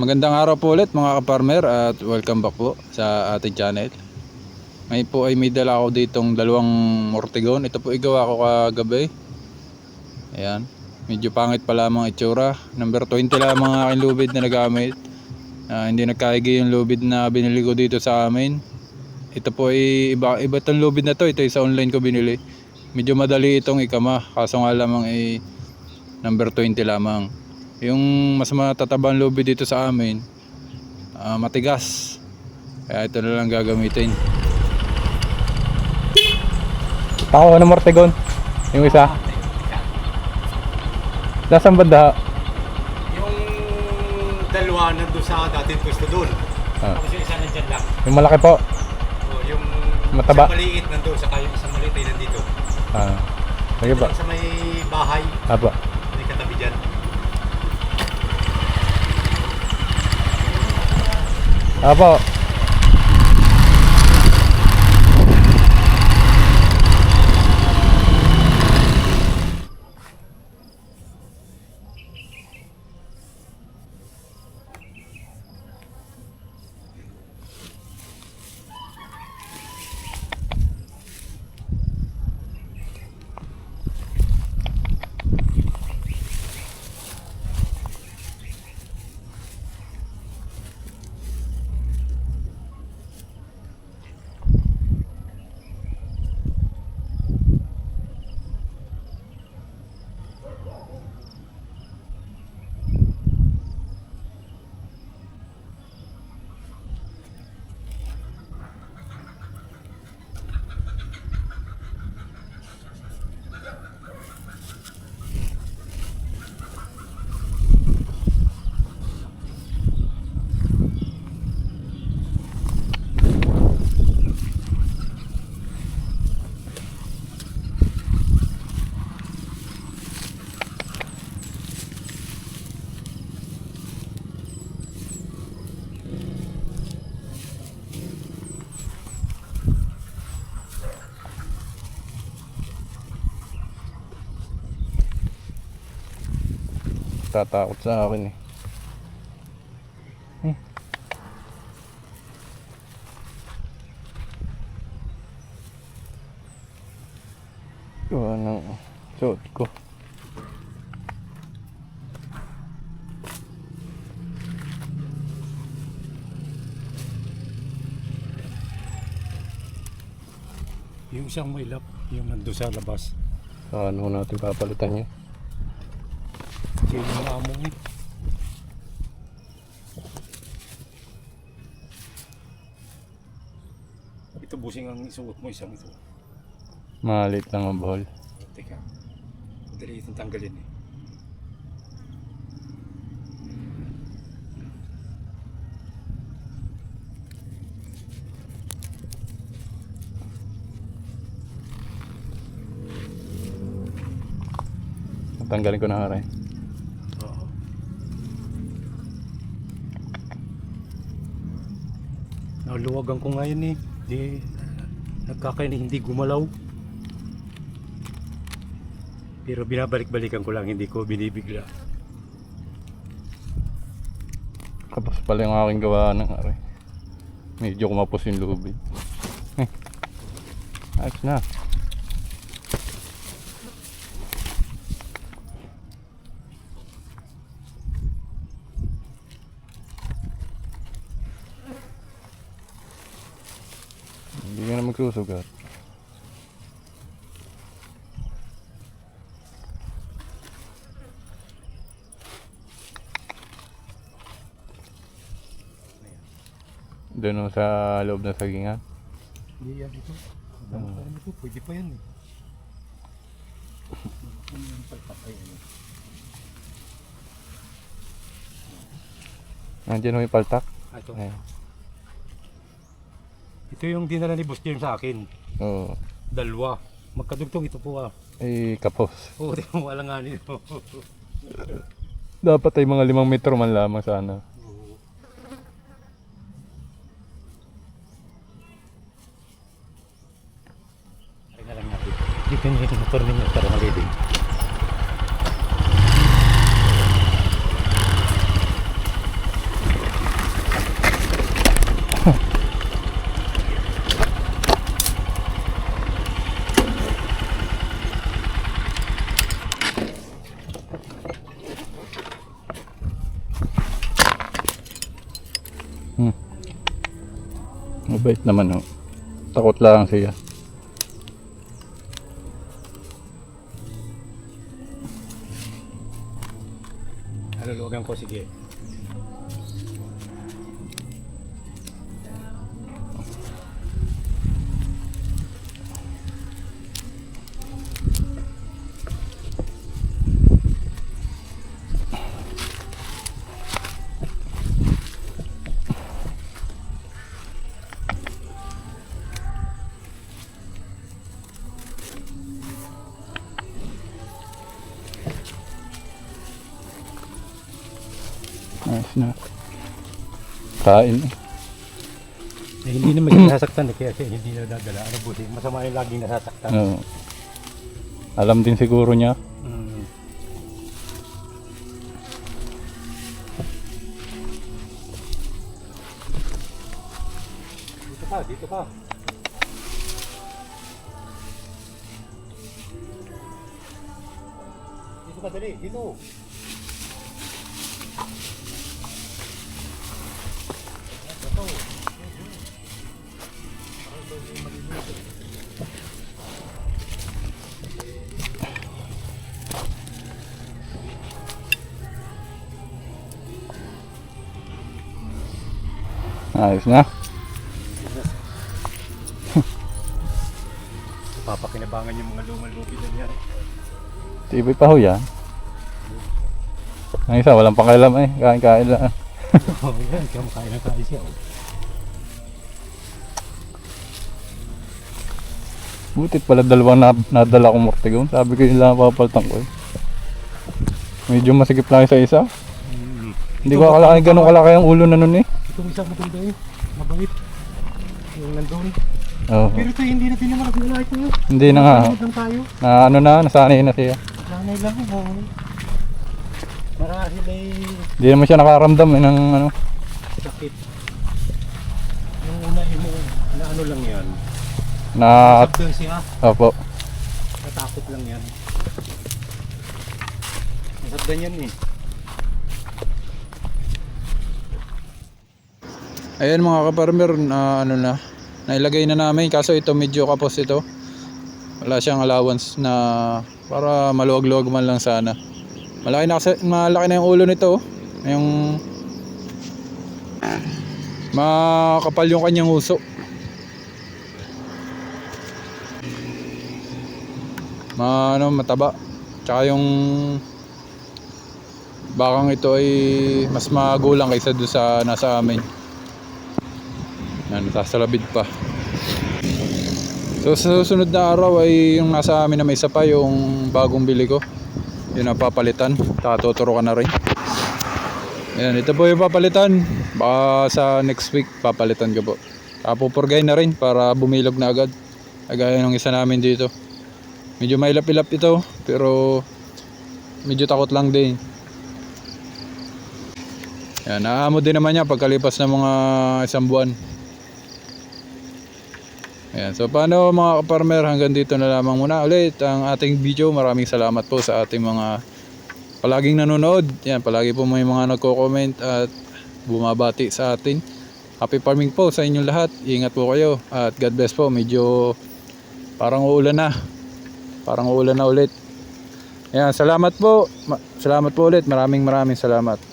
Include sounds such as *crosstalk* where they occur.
Magandang araw po ulit mga kaparmer at welcome back po sa ating channel. Ngayon po ay may dala ako ditong dalawang mortigon. Ito po igawa ko kagabi. Ayan. Medyo pangit pa lamang itsura. Number 20 lamang ang aking lubid na nagamit. Ah, hindi nagkaigi yung lubid na binili ko dito sa amin. Ito po ay iba, iba itong lubid na to. Ito ay sa online ko binili. Medyo madali itong ikama. Kaso nga lamang ay number 20 lamang. Yung mas matatabang lubid dito sa amin, ah, matigas. Kaya ito na lang gagamitin. Ako ng Mortegon. Yung isa. Nasaan banda? Yung dalawa nandun sa dating pwesto doon. Ah. Tapos yung isa nandyan lang. Yung malaki po. O, yung Mataba. isang maliit nandun, saka yung isang maliit ay nandito. Ah. Sige po. lang sa may bahay, Apo. may katabi dyan. 啊不好 Tatakot sa akin eh. Eh. Gawa ng suot ko. Yung isang may lap, yung nandun sa labas. Saan mo natin papalitan yun? Yung yung among eh. Ito busing ang isuot mo, isang ito. Malit lang ang ball. Teka, madali itong tanggalin eh. Tanggalin ko na aray. Naluwagan ko ngayon eh. Di, nagkakain hindi gumalaw. Pero binabalik-balikan ko lang, hindi ko binibigla. Tapos pala yung aking gawa ng aray. Medyo kumapos yung lubid. Eh. Ayos na. Na magsusugat. Doon sa loob ng sagingan. Hindi yan ito. Dami pa rin ito. Pwede pa yan eh. Nandiyan ho yung paltak. Ah, ito. Ayan. Ito yung dinala ni Boss Jim sa akin. Oo. Dalawa. Magkadugtong ito po ah. Eh, kapos. Oo, di mo wala nga nito. *laughs* Dapat ay mga limang metro man lamang sana. Ay na lang natin. Dito yung motor ninyo para Hmm. Mabait naman ho. Takot lang siya. Halulugan ko sige. Na. Kain eh. Eh, hindi naman siya nasasaktan eh, kaya siya hindi nadadala. Ano buti, masama yung laging nasasaktan. Oo. Alam din siguro niya. Mm. Dito ka, dito ka. Ayos na. Papakinabangan yung mga lumang lupi na yan. Tibay pa ho yan. Ang isa, walang pakialam eh. Kain-kain lang. *laughs* Oo, yan. Kaya makain ng kain siya. oh. Butit pala dalawang na, nadala kong mortigon. Sabi ko yun lang papaltang ko eh. Medyo masigip lang sa isa. Mm. Hindi ko akala ganun kalaki ang ulo na nun eh. Itong isang maganda eh. Mabait. Yung nandun. Oo. Pero ito hindi na din naman naglalaki ito. Hindi na nga. Tayo. Na ano na, nasanay na siya. Lanay lang. Oo. Marahil ay Hindi naman siya nakaramdam eh ng ano. sakit. Yung una mo, na ano lang yan. Na, Nasabdan siya. opo. Natakot lang yan. Nasabdan yan eh. Ayan mga kaparmer, na ano na, nailagay na namin kaso ito medyo kapos ito. Wala siyang allowance na para maluwag-luwag man lang sana. Malaki na kasi, malaki na yung ulo nito. oh. Yung makapal yung kanyang uso. Ma, ano, mataba. Tsaka yung bakang ito ay mas magulang kaysa doon sa nasa amin. Yan, natasalabid pa. So sa susunod na araw ay yung nasa amin na may isa pa yung bagong bili ko. Yun ang papalitan. Tatuturo ka na rin. Ayan, ito po yung papalitan. Baka sa next week papalitan ko po. Kapupurgay na rin para bumilog na agad. Kagaya ng isa namin dito. Medyo mailap-ilap ito pero medyo takot lang din. Yan, naamo din naman niya pagkalipas ng mga isang buwan. Ayan, so paano mga kaparmer, hanggang dito na lamang muna ulit ang ating video. Maraming salamat po sa ating mga palaging nanonood. Yan, palagi po may mga nagko-comment at bumabati sa atin. Happy farming po sa inyong lahat. Ingat po kayo at God bless po. Medyo parang uulan na. Parang uulan na ulit. Ayan, salamat po. Ma- salamat po ulit. Maraming maraming salamat.